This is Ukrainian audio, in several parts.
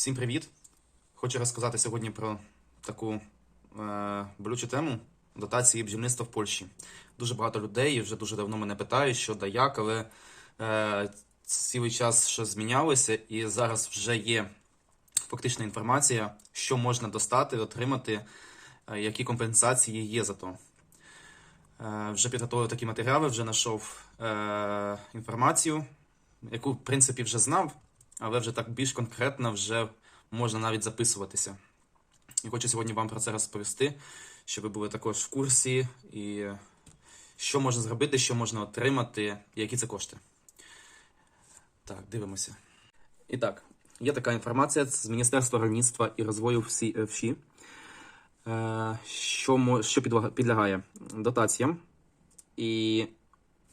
Всім привіт! Хочу розказати сьогодні про таку е, болючу тему дотації бджільництва в Польщі. Дуже багато людей вже дуже давно мене питають, що да як, але е, цілий час що змінялося, і зараз вже є фактична інформація, що можна достати, отримати, е, які компенсації є за то. Е, вже підготував такі матеріали, вже знайшов е, інформацію, яку, в принципі, вже знав, але вже так більш конкретно вже можна навіть записуватися. І хочу сьогодні вам про це розповісти, щоб ви були також в курсі, і що можна зробити, що можна отримати, і які це кошти. Так, дивимося. І так, є така інформація з Міністерства rolnictwa і розвою всі, е, е, що, що підлягає дотаціям, і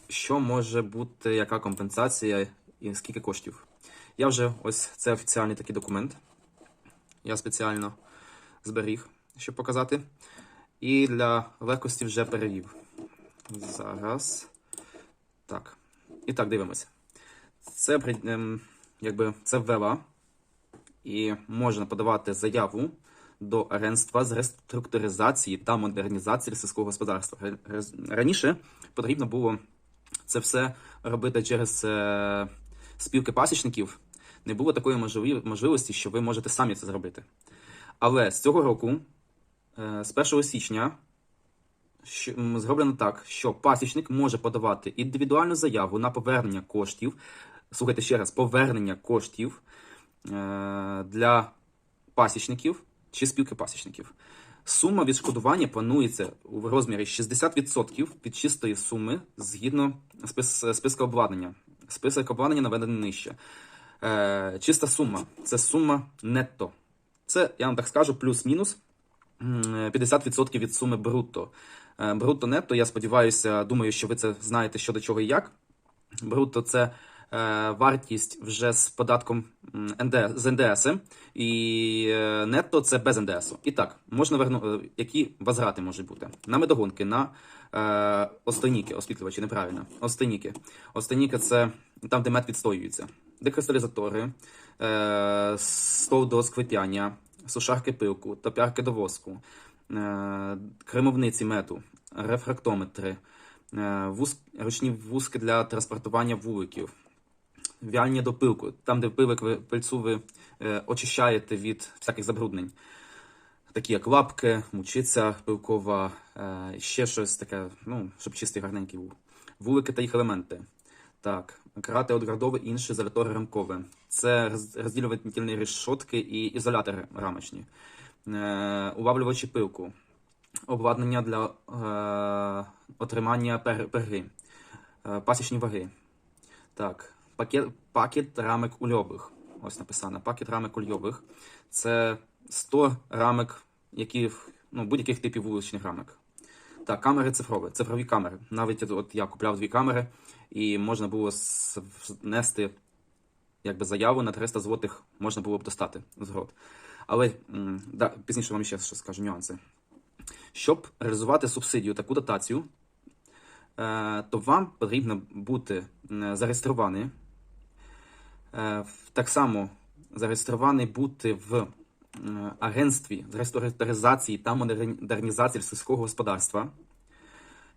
що може бути, яка компенсація і скільки коштів. Я вже ось це офіціальний такий документ. Я спеціально зберіг, щоб показати. І для легкості вже перевів. Зараз. Так. І так, дивимося. Це, ем, якби, це ВВА. І можна подавати заяву до агентства з реструктуризації та модернізації сільського господарства. Раніше потрібно було це все робити через е, спілки пасічників. Не було такої можливості, що ви можете самі це зробити. Але з цього року, е, з 1 січня, зроблено так, що пасічник може подавати індивідуальну заяву на повернення коштів. Слухайте ще раз, повернення коштів е, для пасічників чи спілки пасічників. Сума відшкодування планується у розмірі 60% від чистої суми згідно спис- списку обладнання. Список обладнання наведений нижче. Е, чиста сума це сума нетто. Це, я вам так скажу, плюс-мінус 50% від суми брутто. Е, Брутто нетто, я сподіваюся, думаю, що ви це знаєте що до чого і як. Брутто це е, вартість вже з податком НД, з НДС, і е, нетто це без НДС. І так, можна вернути, які возврати можуть бути? На медогонки, на е, остойніки, освітлювачі, неправильно. Остойніки. Остойніки це там, де мед відстоюється. Декристалізатори, е, стол до сквипяння, сушарки пилку, топярки до воску, е, кремовниці меду, рефрактометри, е, вуз, ручні вузки для транспортування вуликів, вяльня до пилку, там, де пилик ви, пильцу ви очищаєте від всяких забруднень. Такі як лапки, мучиця пилкова, ще щось таке, ну, щоб чистий гарненький був. Вулики та їх елементи. Так, карати от градове, інші ізолятори рамкові. Це роз- розділювальні решотки і ізолятори рамочні. Е, улавлювачі пилку. Обладнання для е, отримання пер, перги. Е, пасічні ваги. Так, пакет, пакет рамок ульових. Ось написано. Пакет рамок ульових. Це 100 рамок, які, ну, будь-яких типів вуличних рамок. Так, камери цифрові, цифрові камери. Навіть от- я купляв дві камери, і можна було внести якби, заяву на 300 злотих, можна було б достати згод. Але да, пізніше вам ще скажу нюанси. Щоб реалізувати субсидію, таку дотацію, е, то вам потрібно бути м, зареєстрований. Е, так само зареєстрований бути в агентстві з реструктуризації та модернізації сільського господарства,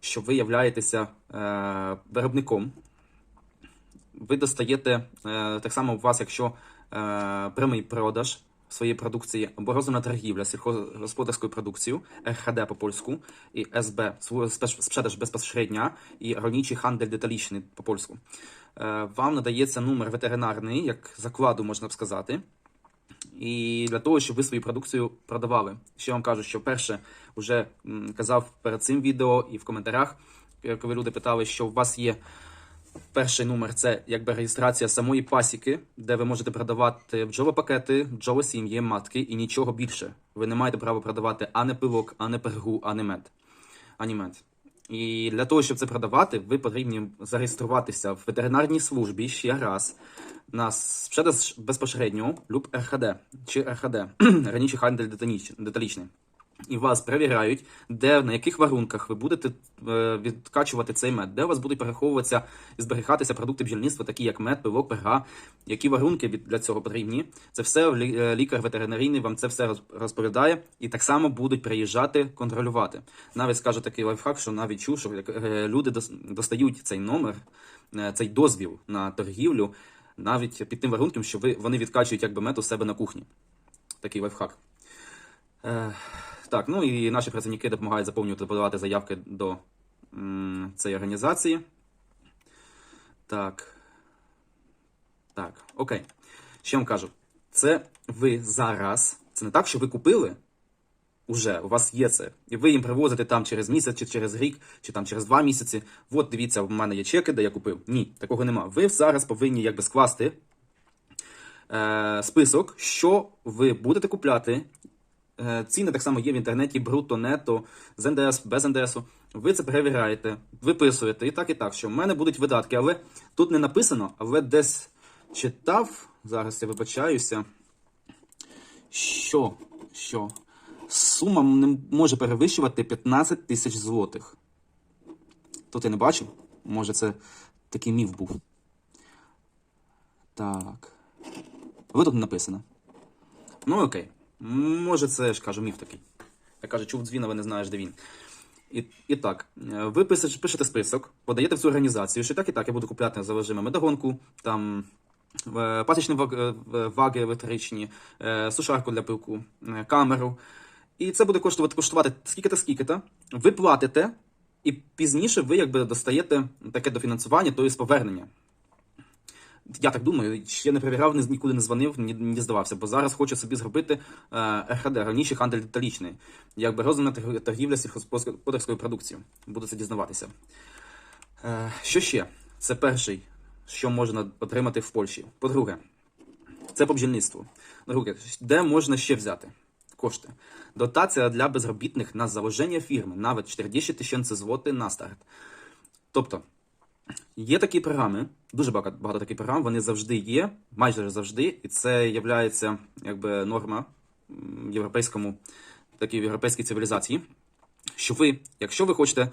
що ви являєтеся е, виробником. Ви достаєте е, так само у вас, якщо е, прямий продаж своєї продукції або розумна торгівля сільськогосподарською продукцією, РХД по польську, і СБ спrzedаж безпосередня і rolniczy handel деталічний по польську. Е, Вам надається номер ветеринарний, як закладу можна б сказати. І для того, щоб ви свою продукцію продавали. Ще вам кажу, що перше вже казав перед цим відео і в коментарях, е, коли люди питали, що у вас є перший номер це якби реєстрація самої пасіки, де ви можете продавати бджолопакети, бджолосім'ї, матки і нічого більше. Ви не маєте права продавати ані пилок, ані пергу, ані мед. Ані мед. І для того, щоб це продавати, ви потрібні зареєструватися в ветеринарній службі ще раз на безпосередньо люб РХД чи РХД раніше хандель деталічний. І вас перевіряють, де на яких варунках ви будете е, відкачувати цей мед, де у вас будуть переховуватися і зберігатися продукти бджільництва, такі як мед, пивок, перга, які варунки для цього потрібні. Це все е, лікар ветеринарійний вам це все розповідає, і так само будуть приїжджати контролювати. Навіть скажу такий лайфхак, що навіть чув, що е, люди достають цей номер, цей дозвіл на торгівлю, навіть під тим варунком, що ви вони відкачують якби мед у себе на кухні. Такий лайфхак. Так, ну і наші працівники допомагають заповнювати подавати заявки до м, цієї організації. Так. Так, окей. Ще вам кажу, це ви зараз. Це не так, що ви купили. Уже у вас є це, і ви їм привозите там через місяць, чи через рік, чи там через два місяці. От дивіться, в мене є чеки, де я купив. Ні, такого нема. Ви зараз повинні якби скласти е, список, що ви будете купляти. Е, ціни так само є в інтернеті, бруто, нето, з НДС, без НДС. Ви це перевіряєте, виписуєте і так, і так, що в мене будуть видатки, але тут не написано, але десь читав. Зараз я вибачаюся. Що? Що? Сума не може перевищувати 15 тисяч злотих. Тут я не бачив. Може, це такий міф був. Так. Ви тут не написано. Ну окей. Може, це ж кажу, міф такий. Я кажу, чув дзвін, але не знаєш, де він. І, і так, ви пишете, пишете список, подаєте в цю організацію, що так і так я буду купляти за режими медогонку, там е, пасічні е, ваги електричні, е, сушарку для пилку, камеру. І це буде коштувати коштувати скільки-то, скільки-то. Ви платите, і пізніше ви якби достаєте таке дофінансування, тобто повернення. Я так думаю, ще не перевіряв, нікуди не дзвонив, ні, не здавався, бо зараз хочу собі зробити е, РХД, раніше хандель деталічний, якби торг- торгівля сільськогосподарською продукцією. Буду це дізнаватися. Е, що ще? Це перший, що можна отримати в Польщі. По-друге, це по бджільництву. Друге, де можна ще взяти кошти? Дотація для безробітних на заложення фірми, навіть 40 тисяч злоти на старт. Тобто, Є такі програми, дуже багато, багато таких програм, вони завжди є, майже завжди, і це є якби норма європейському, такій європейській цивілізації. Що ви, якщо ви хочете,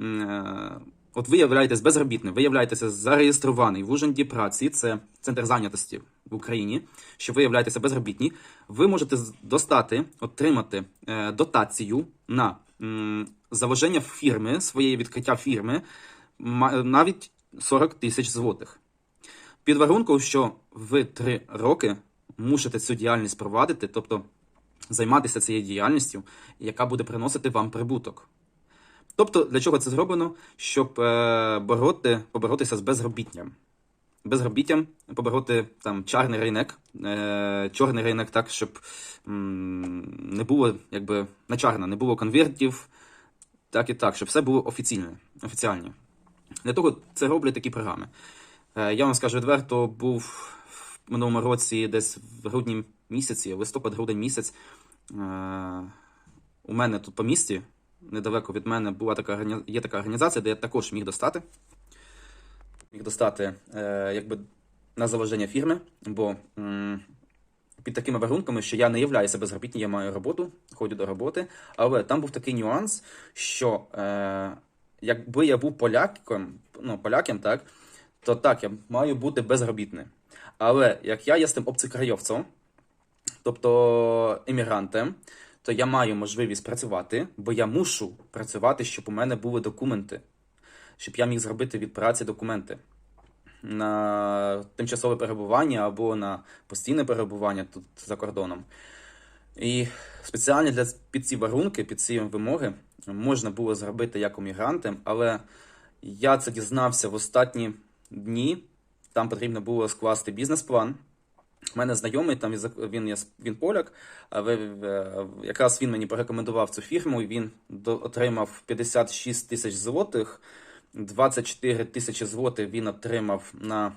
е, от ви являєтесь безробітним, ви являєтеся зареєстрований в Ужанді праці, це центр зайнятості в Україні, що ви являєтеся безробітні, ви можете достати, отримати е, дотацію на м, заложення фірми, своєї відкриття фірми, навіть 40 тисяч злотих. Під варунком, що ви три роки мусите цю діяльність провадити, тобто займатися цією діяльністю, яка буде приносити вам прибуток. Тобто, для чого це зроблено? Щоб е, бороти, поборотися з безробіттям. Безробіттям побороти там чорний ринок, е, чорний ринок так, щоб не було якби начарно, не було конвертів, так і так, щоб все було офіційне, офіціальне. Для того це роблять такі програми. Е, Я вам скажу відверто, був в минулому році, десь в грудні місяці, листопад-грудень місяць. е, У мене тут по місті, недалеко від мене, була така є така організація, де я також міг достати. Міг достати е, якби на заваження фірми, бо під такими варунками, що я не являюся безробітним, я маю роботу, ходжу до роботи. Але там був такий нюанс, що якби я був поляком, ну, поляком, так, то так, я маю бути безробітним. Але як я є з тим обцекрайовцем, тобто емігрантом, то я маю можливість працювати, бо я мушу працювати, щоб у мене були документи, щоб я міг зробити від праці документи на тимчасове перебування або на постійне перебування тут за кордоном. І спеціально для під ці варунки, під ці вимоги можна було зробити як мігрантам, але я це дізнався в останні дні. Там потрібно було скласти бізнес-план. У мене знайомий, там він, є- він поляк, якраз він мені порекомендував цю фірму, і він отримав 56 тисяч злотих, 24 тисячі злотих він отримав на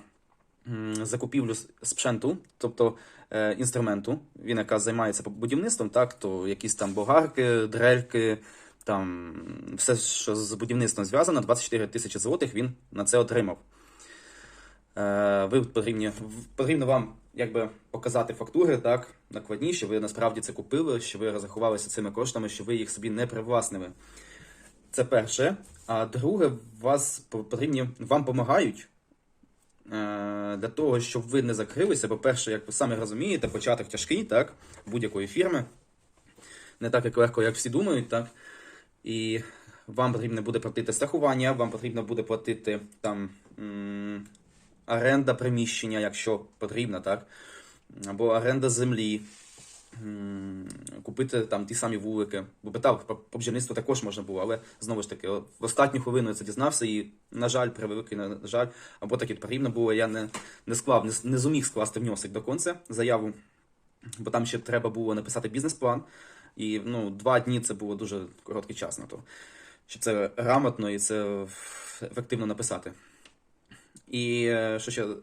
закупівлю спшенту, тобто е, інструменту. Він якраз займається будівництвом, так, то якісь там богарки, дрельки, там все, що з будівництвом зв'язано, 24 тисячі злотих він на це отримав. Е, ви потрібні, потрібно вам якби показати фактури так накладні, що ви насправді це купили, що ви розрахувалися цими коштами, що ви їх собі не привласнили. Це перше. А друге, вас потрібні вам допомагають. е, Для того, щоб ви не закрилися, по-перше, як ви самі розумієте, початок тяжкий, так, будь-якої фірми. Не так як легко, як всі думають, так. І вам потрібно буде платити страхування, вам потрібно буде платити там оренда приміщення, якщо потрібно, так? Або оренда землі, купити там ті самі вулики. Бо питав, по бджільництву також можна було, але знову ж таки, в останню хвилину я це дізнався і, на жаль, превеликий на жаль, або таки потрібно було, я не, не склав, не, не зуміг скласти внесок до кінця заяву, бо там ще треба було написати бізнес-план. І ну, два дні це було дуже короткий час на то, щоб це грамотно і це ефективно написати. І е, що ще е,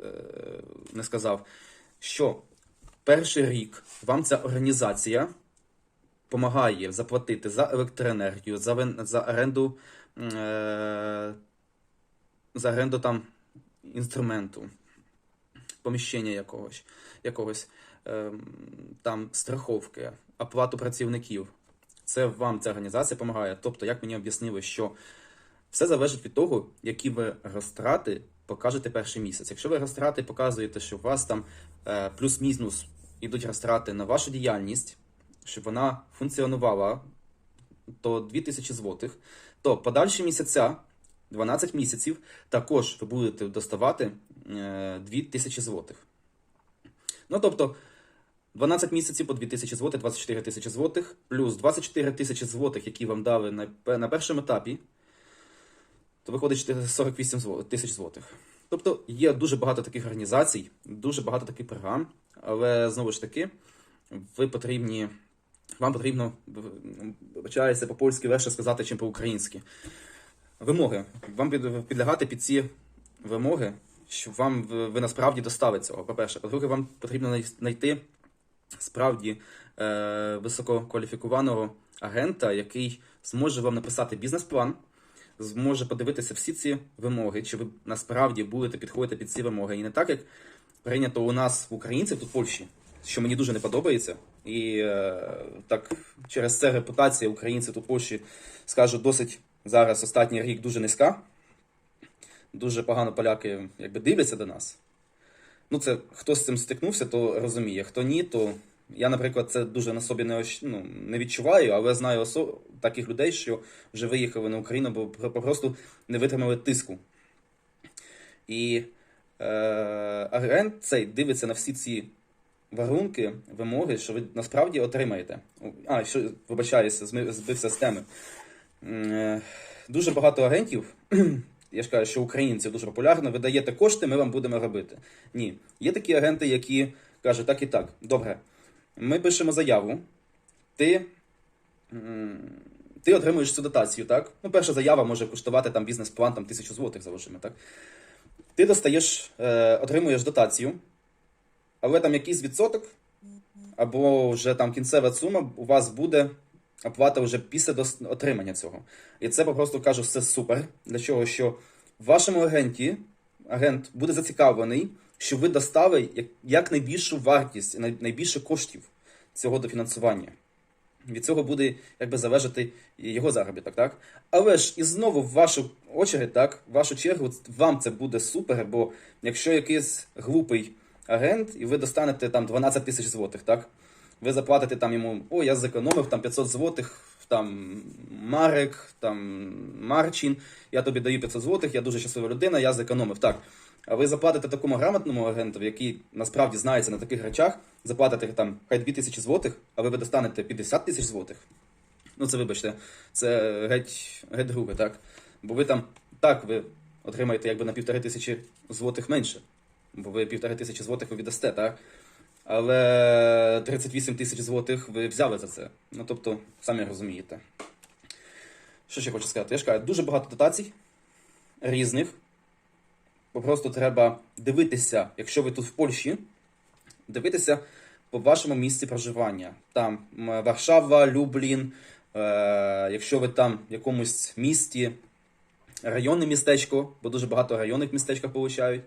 не сказав, що перший рік вам ця організація допомагає заплатити за електроенергію, за, за оренду, е, за оренду там інструменту, поміщення якогось, якогось там страховки, оплату працівників. Це вам ця організація допомагає. Тобто, як мені об'яснили, що все залежить від того, які ви розтрати покажете перший місяць. Якщо ви розтрати показуєте, що у вас там е, плюс-мінус ідуть розтрати на вашу діяльність, щоб вона функціонувала, то 2000 злотих, то подальші місяця, 12 місяців, також ви будете доставати е, 2000 злотих. Ну, тобто, 12 місяців по 2000 злотих, 24 тисячі злотих, плюс 24 тисячі злотих, які вам дали на, на першому етапі, то виходить 48 тисяч злотих. Тобто є дуже багато таких організацій, дуже багато таких програм, але знову ж таки, ви потрібні, вам потрібно, вибачається по-польськи легше сказати, чим по-українськи. Вимоги. Вам підлягати під ці вимоги, щоб вам ви, насправді достали цього. По-перше, по-друге, вам потрібно най- знайти справді е, висококваліфікованого агента, який зможе вам написати бізнес-план, зможе подивитися всі ці вимоги, чи ви насправді будете підходити під ці вимоги. І не так, як прийнято у нас в українців тут в Польщі, що мені дуже не подобається. І е, так через це репутація українців тут в Польщі, скажу, досить зараз останній рік дуже низька. Дуже погано поляки якби дивляться до нас. Ну, це хто з цим стикнувся, то розуміє. Хто ні, то я, наприклад, це дуже на собі не, ну, не відчуваю, але знаю осо... таких людей, що вже виїхали на Україну, бо просто не витримали тиску. І е, агент цей дивиться на всі ці варунки, вимоги, що ви насправді отримаєте. А, що, вибачаюся, збився з теми. Е, Дуже багато агентів, я ж кажу, що українців дуже популярно, ви даєте кошти, ми вам будемо робити. Ні. Є такі агенти, які кажуть так і так. Добре, ми пишемо заяву, ти, ти отримуєш цю дотацію, так? Ну, перша заява може коштувати там бізнес-план там, тисячу злотих, заложимо, так? Ти достаєш, е, отримуєш дотацію, але там якийсь відсоток, або вже там кінцева сума у вас буде оплата вже після отримання цього. І це просто кажу, все супер. Для чого? Що в вашому агенті агент буде зацікавлений, щоб ви достали як, як найбільшу вартість, най, найбільше коштів цього дофінансування. Від цього буде якби залежати його заробіток, так? Але ж і знову в вашу очередь, так, в вашу чергу, вам це буде супер, бо якщо якийсь глупий агент, і ви достанете там 12 тисяч злотих, так? Ви заплатите там йому, о, я зекономив там 500 злотих, там Марек, там Марчин, я тобі даю 500 злотих, я дуже щаслива людина, я зекономив. Так. А ви заплатите такому грамотному агенту, який насправді знається на таких речах, заплатите там хай 2 тисячі злотих, а ви достанете 50 тисяч злотих. Ну, це вибачте, це геть, геть друге, так? Бо ви там так ви отримаєте якби на півтори тисячі злотих менше. Бо ви півтори тисячі злотих ви віддасте, так? Але 38 тисяч злотих ви взяли за це. Ну, тобто, самі розумієте. Що ще хочу сказати? Я ж кажу, дуже багато дотацій різних. Просто треба дивитися, якщо ви тут в Польщі, дивитися по вашому місці проживання. Там Варшава, Люблін, е, якщо ви там в якомусь місті, районне містечко, бо дуже багато районних містечках получають,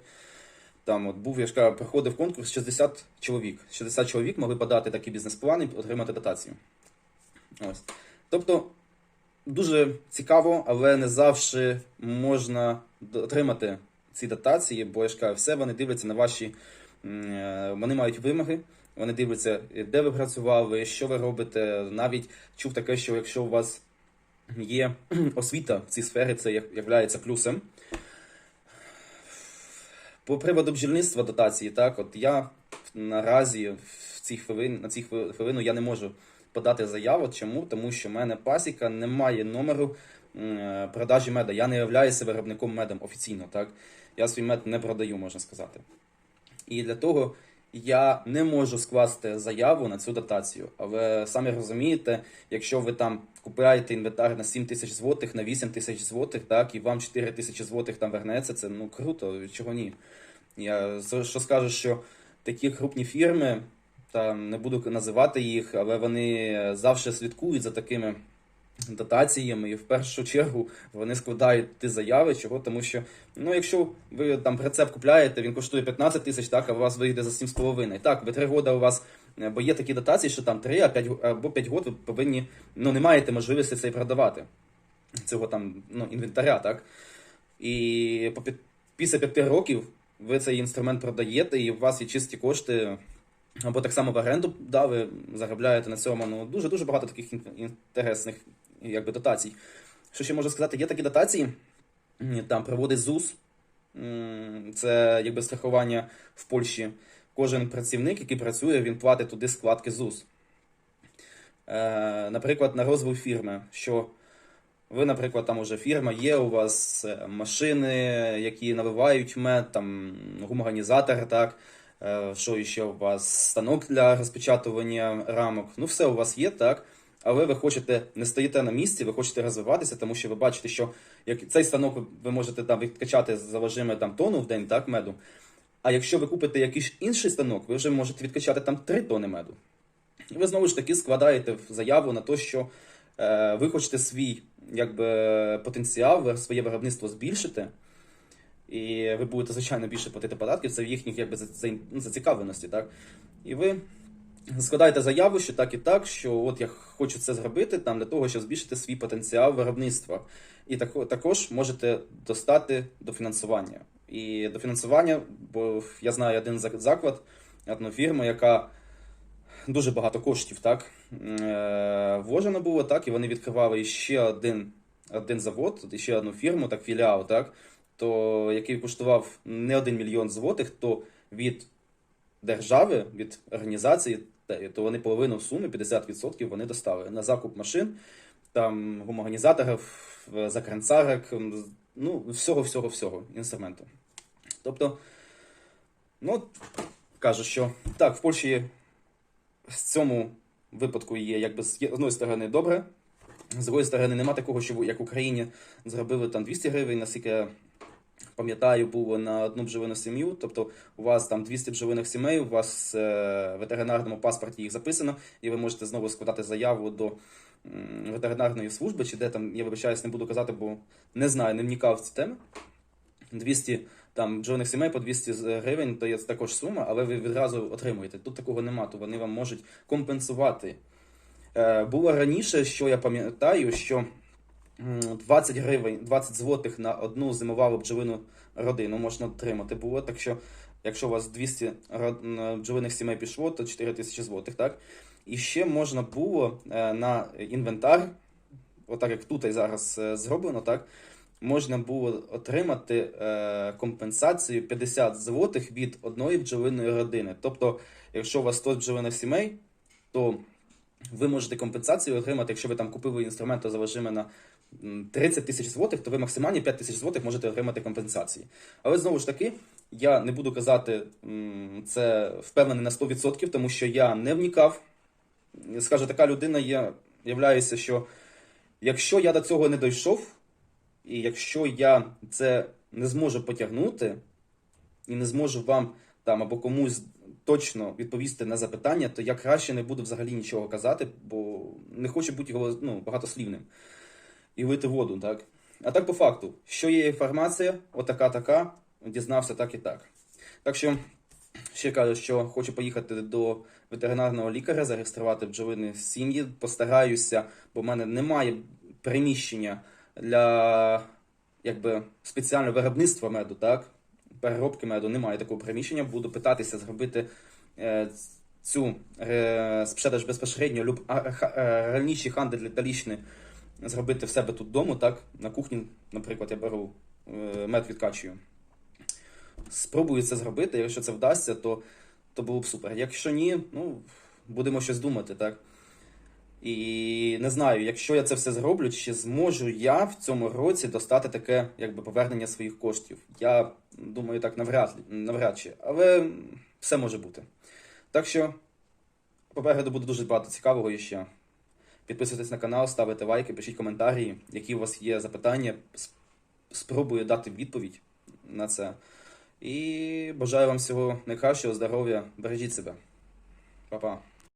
Там от був, я ж кажу, проходив конкурс 60 чоловік. 60 чоловік могли подати такі бізнес-плани і отримати дотацію. Ось. Тобто дуже цікаво, але не завжди можна отримати ці дотації, бо я ж кажу, все вони дивляться на ваші. е, Вони мають вимоги, вони дивляться, де ви працювали, що ви робите. Навіть чув таке, що якщо у вас є освіта в цій сфері, це є плюсом. По приводу бджільництва дотації, так, от я наразі в цій хвилин, на цій хвилину я не можу подати заяву. Чому? Тому що в мене пасіка не має номеру е, продажі меда. Я не являюся виробником медом офіційно, так? Я свій мед не продаю, можна сказати. І для того я не можу скласти заяву на цю дотацію. Але самі розумієте, якщо ви там купуєте інвентар на 7 тисяч злотих, на 8 тисяч злотих, так, і вам 4 тисячі злотих там вернеться, це ну круто, чого ні. Я що скажу, що такі крупні фірми, там не буду називати їх, але вони завжди слідкують за такими дотаціями, і в першу чергу вони складають ті заяви, чого, тому що, ну, якщо ви там прицеп купляєте, він коштує 15 тисяч, так, а у вас вийде за 7,5. Так, ви 3 роки у вас, е, бо є такі дотації, що там 3 а 5, або 5 років ви повинні, ну, не маєте можливості це продавати. Цього там, ну, інвентаря, так. І після 5 років ви цей інструмент продаєте, і у вас є чисті кошти, або так само в оренду дали, заробляєте на цьому. Ну, дуже-дуже багато таких інтересних якби, дотацій. Що ще можу сказати? Є такі дотації, там проводить ЗУС, це якби страхування в Польщі. Кожен працівник, який працює, він платить туди складки ЗУС. Е, наприклад, на розвил фірми, що ви, наприклад, там уже фірма, є у вас е, машини, які наливають мед, там гуморганізатор, так, е, що ще у вас станок для розпечатування рамок. Ну, все у вас є, так. Але ви хочете не стоїте на місці, ви хочете розвиватися, тому що ви бачите, що як цей станок ви- можете там відкачати за вважими там тонну в день, так, меду. А якщо ви купите якийсь інший станок, ви вже можете відкачати там 3 тони меду. І ви знову ж таки складаєте заяву на те, що е, ви хочете свій якби, потенціал, своє виробництво збільшити, і ви будете, звичайно, більше платити податків, це в їхніх якби, ну, зацікавленості. Так? І ви складаєте заяву, що так і так, що от я хочу це зробити там, для того, щоб збільшити свій потенціал виробництва. І тако- також можете достати до фінансування. І до фінансування, бо я знаю один заклад, одну фірму, яка дуже багато коштів так е, вложено було, так, і вони відкривали ще один, один завод, ще одну фірму, так, філіал, так, то, який коштував не один мільйон злотих, то від держави, від організації, то вони половину суми, 50% вони достали на закуп машин, там гуморганізаторів, закранцарок, ну, всього-всього-всього інструменту. Тобто, ну, кажу, що так, в Польщі в цьому випадку є якби з одної сторони добре, з другої сторони нема такого, що як в Україні зробили там 200 гривень, наскільки пам'ятаю, було на одну бджолину сім'ю. Тобто у вас там 200 бджолиних сімей, у вас е, в ветеринарному паспорті їх записано, і ви можете знову складати заяву до ветеринарної служби, чи де там, я вибачаюсь, не буду казати, бо не знаю, не вникав в ці теми. 200 там бджолиних сімей по 200 гривень, то є також сума, але ви відразу отримуєте. Тут такого нема, то вони вам можуть компенсувати. Е, було раніше, що я пам'ятаю, що 20 гривень, 20 злотих на одну зимовалу бджолину родину можна отримати було. Так що, якщо у вас 200 бджолиних сімей пішло, то 4 тисячі злотих, так? І ще можна було е, на інвентар, отак як тут і зараз е, зроблено, так? Можна було отримати е, компенсацію 50 злотих від одної бджолиної родини. Тобто, якщо у вас 100 бджолиних сімей, то ви можете компенсацію отримати, якщо ви там купили інструмент, то на 30 тисяч злотих, то ви максимальні 5 тисяч злотих можете отримати компенсації. Але знову ж таки, я не буду казати це впевнений на 100%, тому що я не вникав. Скажу, така людина є, являюся, що якщо я до цього не дійшов, і якщо я це не зможу потягнути, і не зможу вам там або комусь точно відповісти на запитання, то я краще не буду взагалі нічого казати, бо не хочу бути ну, багатослівним і лити воду, так? А так по факту, що є інформація, отака така, дізнався так і так. Так що ще кажу, що хочу поїхати до ветеринарного лікаря, зареєструвати бджолини сім'ї. Постараюся, бо в мене немає приміщення для якби, спеціального виробництва меду, так? Переробки меду немає такого приміщення. Буду питатися зробити е, цю е, спшедаж безпосередньо люб, а, ха- е, раніше хандель деталічний зробити в себе тут вдома, так? На кухні, наприклад, я беру е, мед відкачую. Спробую це зробити. Якщо це вдасться, то, то було б супер. Якщо ні, ну будемо щось думати, так? І не знаю, якщо я це все зроблю, чи зможу я в цьому році достати таке якби повернення своїх коштів. Я думаю, так навряд, навряд чи. Але все може бути. Так що попереду буде дуже багато цікавого іще. Підписуйтесь на канал, ставите лайки, пишіть коментарі, які у вас є запитання. Спробую дати відповідь на це. І бажаю вам всього найкращого, здоров'я, бережіть себе. Па-па.